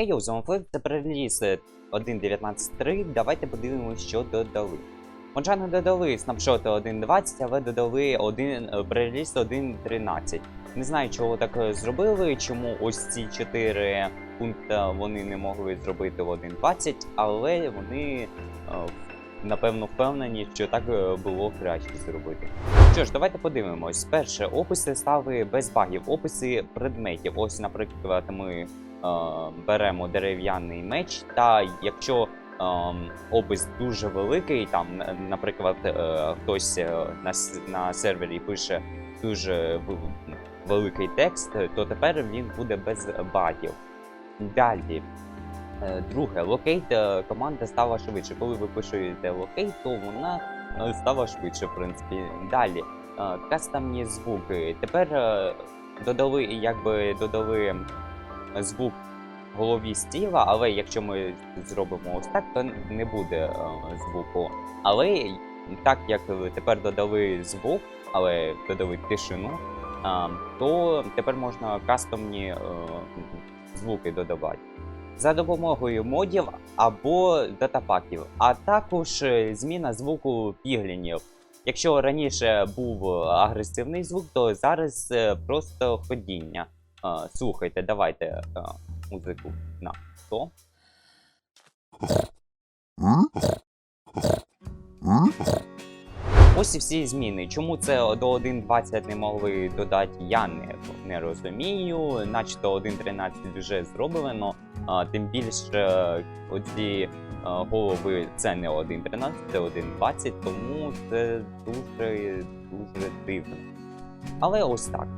Hey, yo, з вами Флip, це переліз 1.19.3, давайте подивимось, що додали. Мончано додали снапшоти 1.20, але додали один е, пререліз 1.13. Не знаю, чого так е, зробили, чому ось ці 4 пункти вони не могли зробити в 1.20, але вони е, напевно впевнені, що так е, було краще зробити. Що ж, давайте подивимось. Перше, описи стали без багів, описи предметів. Ось, наприклад, ми е, беремо дерев'яний меч, та якщо ем, опис дуже великий, там, е, наприклад, е, хтось е, на, на сервері пише дуже великий текст, то тепер він буде без багів. Далі. Друге, локейт команда стала швидше. Коли ви пишете локейт, то вона стала швидше, в принципі. Далі. Кастомні звуки. Тепер додали, якби додали звук в голові стіла, але якщо ми зробимо ось так, то не буде е, звуку. Але так як тепер додали звук, але додали тишину, е, то тепер можна кастомні е, звуки додавати. За допомогою модів або датапаків, а також зміна звуку піглінів. Якщо раніше був агресивний звук, то зараз просто ходіння. Е, Слухайте, давайте е, музику на 100. Ось і всі зміни. Чому це до 1.20 не могли додати, я не, не розумію. Начебто 1.13 вже зроблено. А, тим більше е, оці голови це не 1.13, це 1.20, тому це дуже дуже дивно. Але ось так.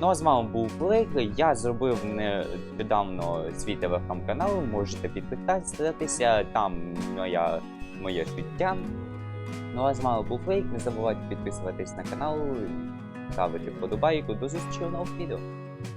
Ну а з вами був Блейк. Я зробив недавно свій телеграм-канал. Можете підписатися, там моя, моє життя. Ну а з вами був Фейк. Не забувайте підписуватись на канал, ставити вподобайку. До зустрічі у нових відео.